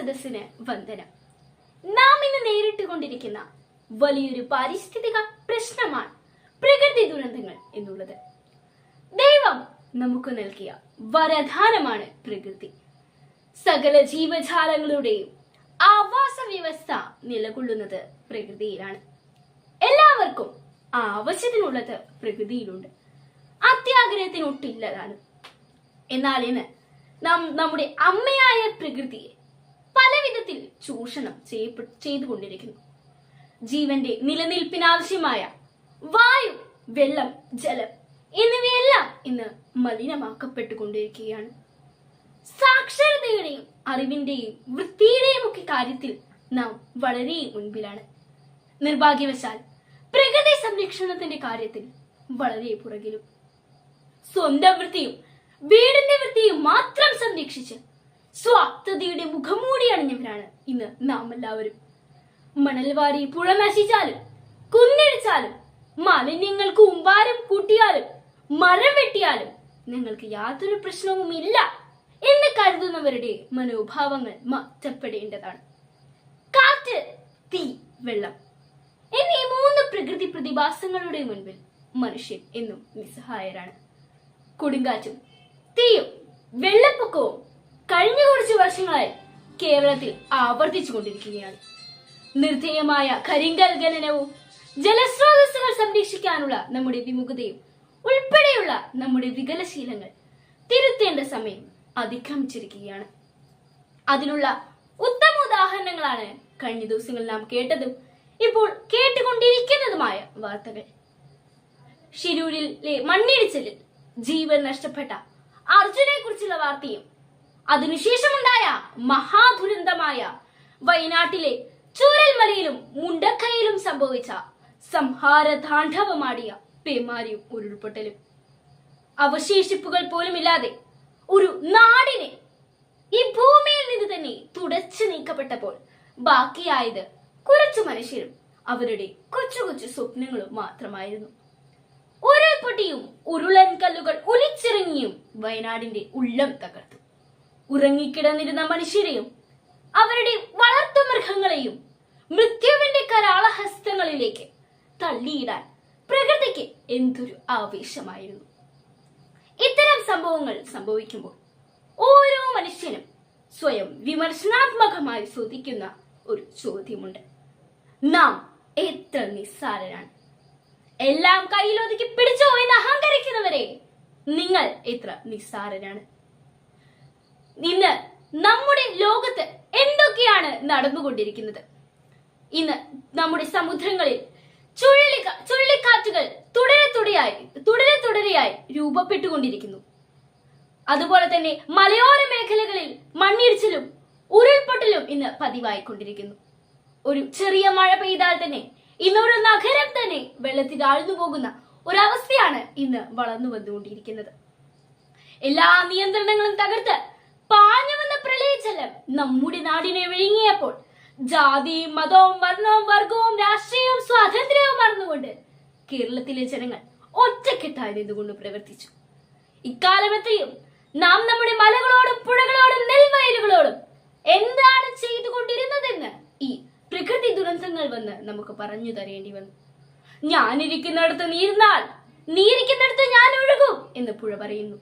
സദസ്സിന് വന്ദനം. നാം ഇന്ന് നേരിട്ട് കൊണ്ടിരിക്കുന്ന വലിയൊരു പാരിസ്ഥിതിക പ്രശ്നമാണ് പ്രകൃതി ദുരന്തങ്ങൾ എന്നുള്ളത്. ദൈവം നമുക്ക് നൽകിയ വരദാനമാണ് പ്രകൃതി. സകല ജീവജാലങ്ങളുടെയും ആവാസ വ്യവസ്ഥ നിലകൊള്ളുന്നത് പ്രകൃതിയിലാണ്. എല്ലാവർക്കും ആവശ്യത്തിനുള്ളത് പ്രകൃതിയിലുണ്ട്. അത്യാഗ്രഹത്തിനൊട്ടില്ലതാണ് എന്നാൽ ഇന്ന് നാം നമ്മുടെ അമ്മയായ പ്രകൃതിയെ പല വിധത്തിൽ ചൂഷണം ചെയ്തുകൊണ്ടിരിക്കുന്നു. ജീവന്റെ നിലനിൽപ്പിനാവശ്യമായ വായു വെള്ളം ജലം എന്നിവയെല്ലാം ഇന്ന് മലിനമാക്കപ്പെട്ടുകൊണ്ടിരിക്കുകയാണ്. സാക്ഷരതയുടെയും അറിവിന്റെയും വൃത്തിയുടെയും ഒക്കെ കാര്യത്തിൽ നാം വളരെ മുൻപിലാണ്. നിർഭാഗ്യവശാൽ പ്രകൃതി സംരക്ഷണത്തിന്റെ കാര്യത്തിൽ വളരെ പുറകിലും. സ്വന്തം വൃത്തിയും വീടിന്റെ വൃത്തിയും മാത്രം സംരക്ഷിച്ച് സ്വാർത്ഥതയുടെ മുഖംമൂടിയാണ് ഞങ്ങളാണ്. ഇന്ന് നാം എല്ലാവരും മണൽവാരി പുഴ നശിച്ചാലും കുന്നിടിച്ചാലും മാലിന്യങ്ങൾ കൂമ്പാരം കൂട്ടിയാലും മരം വെട്ടിയാലും നിങ്ങൾക്ക് യാതൊരു പ്രശ്നവും ഇല്ല എന്ന് കരുതുന്നവരുടെ മനോഭാവങ്ങൾ മാറ്റപ്പെടേണ്ടതാണ്. കാറ്റ് തീ വെള്ളം എന്നീ മൂന്ന് പ്രകൃതി പ്രതിഭാസങ്ങളുടെ മുൻപിൽ മനുഷ്യൻ എന്നും നിസ്സഹായരാണ്. കൊടുങ്കാറ്റും തീയും വെള്ളപ്പൊക്കവും കഴിഞ്ഞ കുറച്ച് വർഷങ്ങളായി കേരളത്തിൽ ആവർത്തിച്ചു കൊണ്ടിരിക്കുകയാണ് നിർദ്ധേയമായ കരിങ്കൽ ഖനനവും ജലസ്രോതസ്സുകൾ സംരക്ഷിക്കാനുള്ള നമ്മുടെ വിമുഖതയും ഉൾപ്പെടെയുള്ള നമ്മുടെ വികലശീലങ്ങൾ തിരുത്തേണ്ട സമയം അതിക്രമിച്ചിരിക്കുകയാണ്. അതിനുള്ള ഉത്തമ ഉദാഹരണങ്ങളാണ് കഴിഞ്ഞ ദിവസങ്ങളിൽ നാം കേട്ടതും ഇപ്പോൾ കേട്ടുകൊണ്ടിരിക്കുന്നതുമായ വാർത്തകൾ. ഷിരൂരിലെ മണ്ണിടിച്ചിലിൽ ജീവൻ നഷ്ടപ്പെട്ട അർജുനെ കുറിച്ചുള്ള വാർത്തയും അതിനുശേഷമുണ്ടായ മഹാദുരന്തമായ വയനാട്ടിലെ ചൂരൽമലയിലും മുണ്ടക്കയിലും സംഭവിച്ച സംഹാര താണ്ഡവമാടിയ പേമാരിയും ഉരുൾപൊട്ടലും. അവശേഷിപ്പുകൾ പോലുമില്ലാതെ ഒരു നാടിനെ ഈ ഭൂമിയിൽ നിന്ന് തന്നെ തുടച്ചു നീക്കപ്പെട്ടപ്പോൾ ബാക്കിയായത് കുറച്ചു മനുഷ്യരും അവരുടെ കൊച്ചു കൊച്ചു സ്വപ്നങ്ങളും മാത്രമായിരുന്നു. ഉരുൾപൊട്ടിയും ഉരുളൻ കല്ലുകൾ ഒലിച്ചിറങ്ങിയും വയനാടിന്റെ ഉള്ളം തകർത്തു. ഉറങ്ങിക്കിടന്നിരുന്ന മനുഷ്യരെയും അവരുടെ വളർത്തു മൃഗങ്ങളെയും മൃത്യുവിന്റെ കരാളഹസ്തങ്ങളിലേക്ക് തള്ളിയിടാൻ പ്രകൃതിക്ക് എന്തൊരു ആവേശമായിരുന്നു. ഇത്തരം സംഭവങ്ങൾ സംഭവിക്കുമ്പോൾ ഓരോ മനുഷ്യനും സ്വയം വിമർശനാത്മകമായി ചോദിക്കുന്ന ഒരു ചോദ്യമുണ്ട്. നാം എത്ര നിസ്സാരരാണ്. എല്ലാം കയ്യിലൊതുക്കി പിടിച്ചോ എന്ന് അഹങ്കരിക്കുന്നവരെ നിങ്ങൾ എത്ര നിസ്സാരരാണ്. ഇന്ന് നമ്മുടെ ലോകത്ത് എന്തൊക്കെയാണ് നടന്നുകൊണ്ടിരിക്കുന്നത്? ഇന്ന് നമ്മുടെ സമുദ്രങ്ങളിൽ ചുഴലിക്ക ചുഴലിക്കാറ്റുകൾ തുടരെ തുടരെയായി തുടരെ തുടരെയായി രൂപപ്പെട്ടുകൊണ്ടിരിക്കുന്നു. അതുപോലെ തന്നെ മലയോര മേഖലകളിൽ മണ്ണിടിച്ചിലും ഉരുൾപൊട്ടലും ഇന്ന് പതിവായിക്കൊണ്ടിരിക്കുന്നു. ഒരു ചെറിയ മഴ പെയ്താൽ തന്നെ ഇന്ന് ഒരു നഗരം തന്നെ വെള്ളത്തിൽ ആഴ്ന്നു പോകുന്ന ഒരവസ്ഥയാണ് ഇന്ന് വളർന്നു വന്നുകൊണ്ടിരിക്കുന്നത് എല്ലാ നിയന്ത്രണങ്ങളും തകർത്ത് പാഞ്ഞു വന്ന പ്രളയജലം നമ്മുടെ നാടിനെ വിഴുങ്ങിയപ്പോൾ ജാതിയും മതവും വർണവും വർഗവും രാഷ്ട്രീയവും സ്വാതന്ത്ര്യവും മറന്നുകൊണ്ട് കേരളത്തിലെ ജനങ്ങൾ ഒറ്റക്കെട്ടായി നിന്നുകൊണ്ട് പ്രവർത്തിച്ചു ഇക്കാലമത്തെയും നാം നമ്മുടെ മലകളോടും പുഴകളോടും നെൽവയലുകളോടും എന്താണ് ചെയ്തുകൊണ്ടിരുന്നതെന്ന് ഈ പ്രകൃതി ദുരന്തങ്ങൾ വന്ന് നമുക്ക് പറഞ്ഞു തരേണ്ടി വന്നു. ഞാനിരിക്കുന്നിടത്ത് നീരുന്നാൽ നീരിക്കുന്നിടത്ത് ഞാൻ ഒഴുകും എന്ന് പുഴ പറയുന്നു.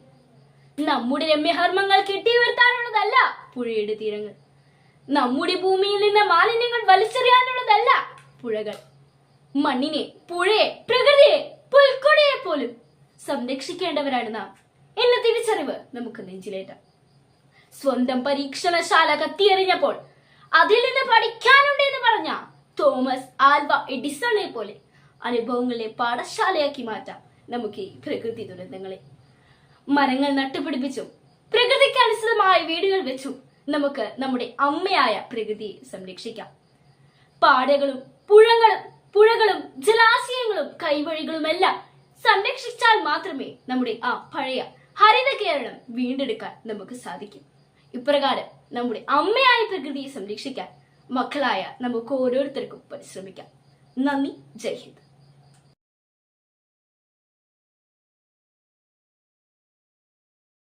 നമ്മുടെ രമ്യഹർമ്മങ്ങൾ കെട്ടിയുയർത്താനുള്ളതല്ല പുഴയുടെ തീരങ്ങൾ. നമ്മുടെ ഭൂമിയിൽ നിന്ന് മാലിന്യങ്ങൾ വലിച്ചെറിയാനുള്ളതല്ല പുഴകൾ. മണ്ണിനെ പുഴയെ പ്രകൃതിയെ പുൽക്കൊടിയെ പോലും സംരക്ഷിക്കേണ്ടവരാണ് നാം എന്ന തിരിച്ചറിവ് നമുക്ക് നെഞ്ചിലേറ്റാം. സ്വന്തം പരീക്ഷണശാല കത്തിയെറിഞ്ഞപ്പോൾ അതിൽ നിന്ന് പഠിക്കാനുണ്ട് എന്ന് പറഞ്ഞ തോമസ് ആൽവ എഡിസണെ പോലെ അനുഭവങ്ങളെ പാഠശാലയാക്കി മാറ്റാം നമുക്ക് ഈ പ്രകൃതി ദുരന്തങ്ങളെ. മരങ്ങൾ നട്ടുപിടിപ്പിച്ചു. പ്രകൃതിക്ക് അനുസൃതമായ വീടുകൾ വെച്ചു. നമുക്ക് നമ്മുടെ അമ്മയായ പ്രകൃതിയെ സംരക്ഷിക്കാം. പാടകളും പുഴകളും പുഴകളും ജലാശയങ്ങളും കൈവഴികളുമെല്ലാം സംരക്ഷിച്ചാൽ മാത്രമേ നമ്മുടെ ആ പഴയ ഹരിത കേരളം വീണ്ടെടുക്കാൻ നമുക്ക് സാധിക്കും. ഇപ്രകാരം നമ്മുടെ അമ്മയായ പ്രകൃതിയെ സംരക്ഷിക്കാൻ മക്കളായ നമുക്ക് ഓരോരുത്തർക്കും പരിശ്രമിക്കാം. നന്ദി. ജയ് ഹിന്ദ്.